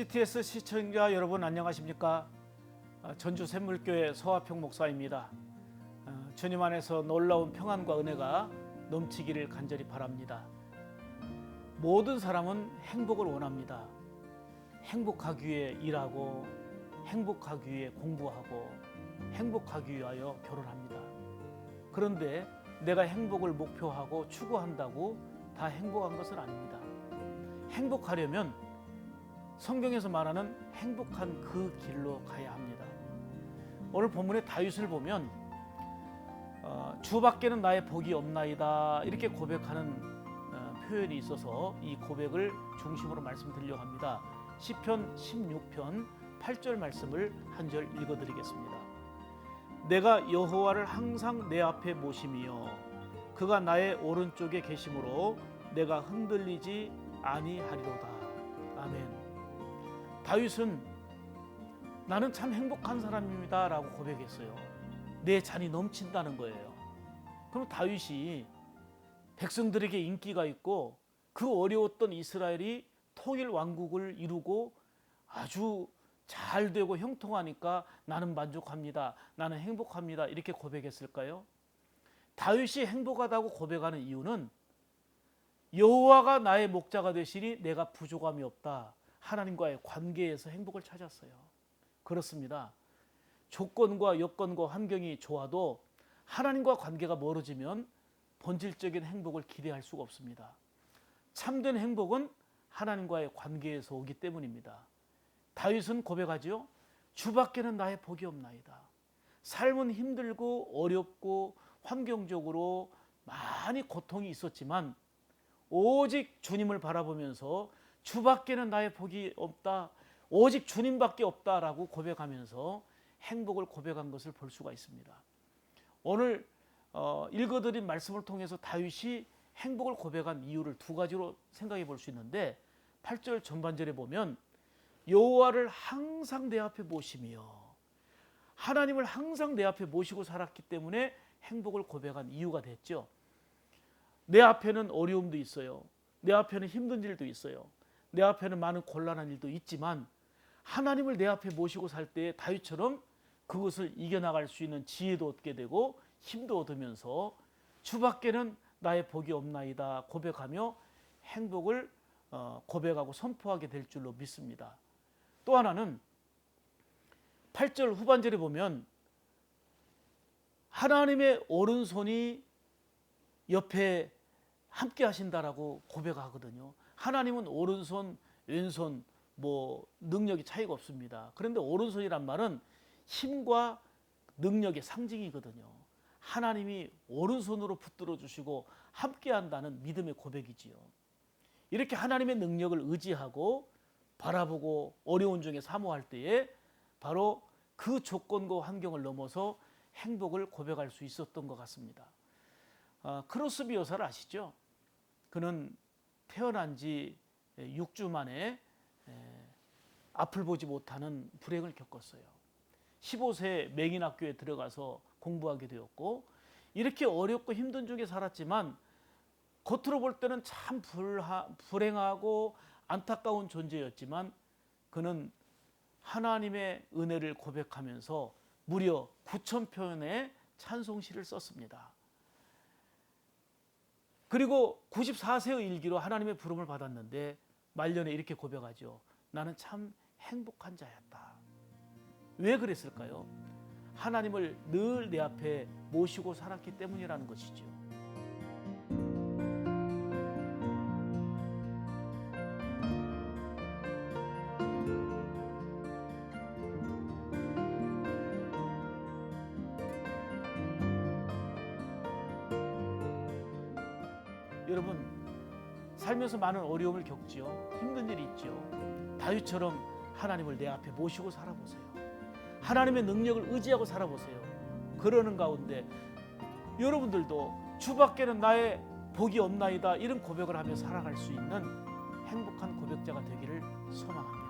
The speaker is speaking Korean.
CTS 시청자 여러분 안녕하십니까? 어, 전주 샘물교회 서화평 목사입니다. 어, 주님 안에서 놀라운 평안과 은혜가 넘치기를 간절히 바랍니다. 모든 사람은 행복을 원합니다. 행복하기 위해 일하고 행복하기 위해 공부하고 행복하기 위하여 결혼합니다. 그런데 내가 행복을 목표하고 추구한다고 다 행복한 것은 아닙니다. 행복하려면 성경에서 말하는 행복한 그 길로 가야 합니다. 오늘 본문의 다윗을 보면 어, 주밖에는 나의 복이 없나이다 이렇게 고백하는 어, 표현이 있어서 이 고백을 중심으로 말씀드리려고 합니다. 시편 16편 8절 말씀을 한 절 읽어드리겠습니다. 내가 여호와를 항상 내 앞에 모심이요 그가 나의 오른쪽에 계심으로 내가 흔들리지 아니하리로다. 다윗은 나는 참 행복한 사람입니다라고 고백했어요. 내 잔이 넘친다는 거예요. 그럼 다윗이 백성들에게 인기가 있고 그 어려웠던 이스라엘이 통일 왕국을 이루고 아주 잘 되고 형통하니까 나는 만족합니다. 나는 행복합니다. 이렇게 고백했을까요? 다윗이 행복하다고 고백하는 이유는 여호와가 나의 목자가 되시니 내가 부족함이 없다. 하나님과의 관계에서 행복을 찾았어요. 그렇습니다. 조건과 여건과 환경이 좋아도 하나님과 관계가 멀어지면 본질적인 행복을 기대할 수가 없습니다. 참된 행복은 하나님과의 관계에서 오기 때문입니다. 다윗은 고백하지요. 주밖에는 나의 복이 없나이다. 삶은 힘들고 어렵고 환경적으로 많이 고통이 있었지만 오직 주님을 바라보면서 주밖에는 나의 복이 없다. 오직 주님밖에 없다라고 고백하면서 행복을 고백한 것을 볼 수가 있습니다. 오늘 어, 읽어드린 말씀을 통해서 다윗이 행복을 고백한 이유를 두 가지로 생각해 볼 수 있는데 8절 전반절에 보면 여호와를 항상 내 앞에 모시며 하나님을 항상 내 앞에 모시고 살았기 때문에 행복을 고백한 이유가 됐죠. 내 앞에는 어려움도 있어요. 내 앞에는 힘든 일도 있어요. 내 앞에는 많은 곤란한 일도 있지만 하나님을 내 앞에 모시고 살 때 다윗처럼 그것을 이겨나갈 수 있는 지혜도 얻게 되고 힘도 얻으면서 주밖에는 나의 복이 없나이다 고백하며 행복을 어, 고백하고 선포하게 될 줄로 믿습니다. 또 하나는 8절 후반절에 보면 하나님의 오른손이 옆에 함께 하신다라고 고백하거든요. 하나님은 오른손, 왼손 뭐 능력이 차이가 없습니다. 그런데 오른손이란 말은 힘과 능력의 상징이거든요. 하나님이 오른손으로 붙들어 주시고 함께 한다는 믿음의 고백이지요. 이렇게 하나님의 능력을 의지하고 바라보고 어려운 중에 사모할 때에 바로 그 조건과 환경을 넘어서 행복을 고백할 수 있었던 것 같습니다. 아, 크로스비 여사를 아시죠? 그는 태어난 지 6주 만에 앞을 보지 못하는 불행을 겪었어요. 15세 맹인학교에 들어가서 공부하게 되었고 이렇게 어렵고 힘든 중에 살았지만 겉으로 볼 때는 참 불하, 불행하고 안타까운 존재였지만 그는 하나님의 은혜를 고백하면서 무려 9천 편의 찬송시를 썼습니다. 그리고 94세의 일기로 하나님의 부름을 받았는데 말년에 이렇게 고백하죠. 나는 참 행복한 자였다. 왜 그랬을까요? 하나님을 늘 내 앞에 모시고 살았기 때문이라는 것이죠. 여러분 살면서 많은 어려움을 겪지요. 힘든 일이 있죠. 다윗처럼 하나님을 내 앞에 모시고 살아보세요. 하나님의 능력을 의지하고 살아보세요. 그러는 가운데 여러분들도 주밖에는 나의 복이 없나이다 이런 고백을 하며 살아갈 수 있는 행복한 고백자가 되기를 소망합니다.